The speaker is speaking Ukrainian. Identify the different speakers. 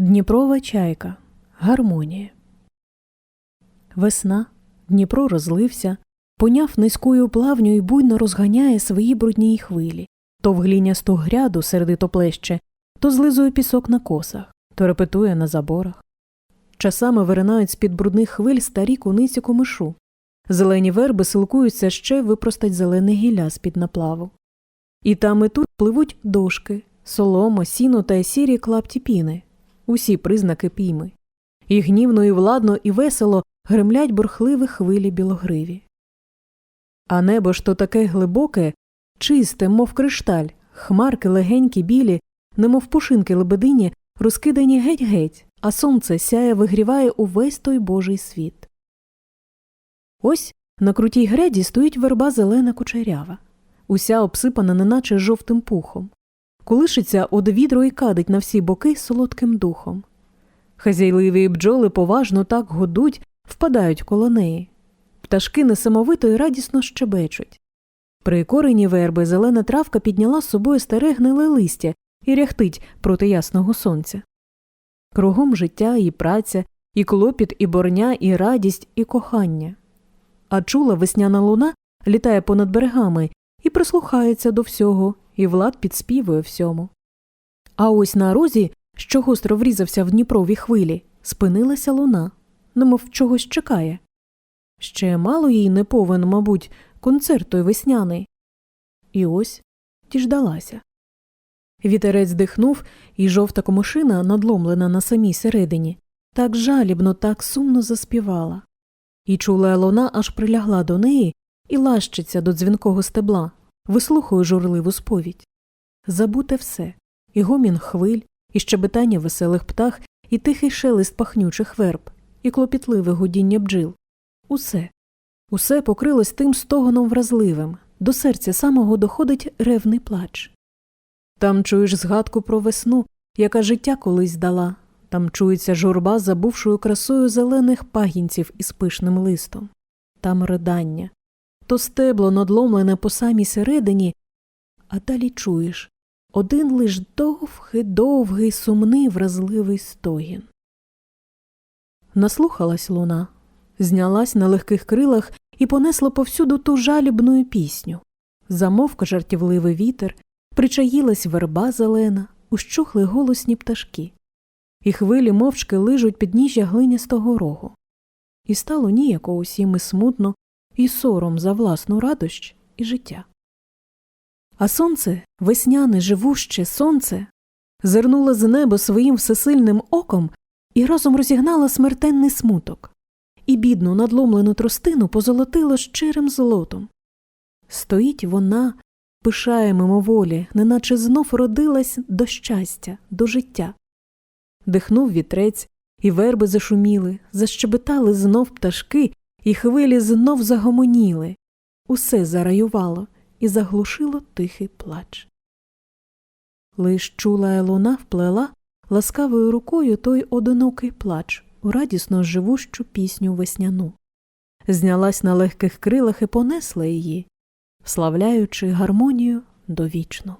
Speaker 1: Дніпрова чайка. Гармонія. Весна. Дніпро розлився, поняв низькою плавню і буйно розганяє свої брудні хвилі. То в глінясту гряду сердито плеще, то злизує пісок на косах, то репетує на заборах. Часами виринають з-під брудних хвиль старі куниці комишу. Зелені верби силкуються ще випростать зелене гілля з-під наплаву. І там і тут пливуть дошки, соломо, сіно та сірі клапті піни, усі признаки пійми. І гнівно, і владно, і весело гремлять бурхливі хвилі білогриві. А небо ж то таке глибоке, чисте, мов кришталь, хмарки легенькі, білі, немов пушинки лебедині, розкидані геть-геть, а сонце сяє вигріває увесь той божий світ. Ось на крутій гряді стоїть верба зелена кучерява, уся обсипана неначе жовтим пухом, колишиться од відро і кадить на всі боки солодким духом. Хазяйливі бджоли поважно так годуть, впадають коло неї. Пташки несамовито й радісно щебечуть. При корені верби зелена травка підняла з собою старе гниле листя і ряхтить проти ясного сонця. Кругом життя і праця, і клопіт, і борня, і радість, і кохання. А чула весняна луна літає понад берегами і прислухається до всього, і влад підспівує всьому. А ось на розі, що гостро врізався в Дніпрові хвилі, спинилася луна, немов чогось чекає. Ще мало їй не повен, мабуть, концерт той весняний. І ось діждалася. Вітерець дихнув, і жовта комишина, надломлена на самій середині, так жалібно, так сумно заспівала. І чула луна аж прилягла до неї і лащиться до дзвінкого стебла, вислухує журливу сповідь. Забуте все і гомін хвиль, і щебетання веселих птах, і тихий шелест пахнючих верб, і клопітливе гудіння бджіл. Усе, усе покрилось тим стогоном вразливим, до серця самого доходить ревний плач. Там чуєш згадку про весну, яка життя колись дала, там чується журба забувшою красою зелених пагінців із пишним листом, там ридання, то стебло надломлене по самій середині, а далі чуєш один лиш довгий, довгий, сумний, вразливий стогін. Наслухалась луна, знялась на легких крилах і понесла повсюду ту жалібну пісню. Замовк жартівливий вітер, причаїлась верба зелена, ущухли голосні пташки, і хвилі мовчки лижуть підніжжя глинястого рогу. І стало ніяко усім і смутно, і сором за власну радощ і життя. А сонце, весняне, живуще сонце, зернуло з неба своїм всесильним оком і разом розігнало смертенний смуток, і бідну надломлену тростину позолотило щирим золотом. Стоїть вона, пишає мимоволі, неначе знов родилась до щастя, до життя. Дихнув вітрець, і верби зашуміли, защебетали знов пташки, і хвилі знов загомоніли. Усе зараювало і заглушило тихий плач. Лиш чула Елона вплела ласкавою рукою той одинокий плач у радісно живущу пісню весняну. Знялась на легких крилах і понесла її, вславляючи гармонію довічну.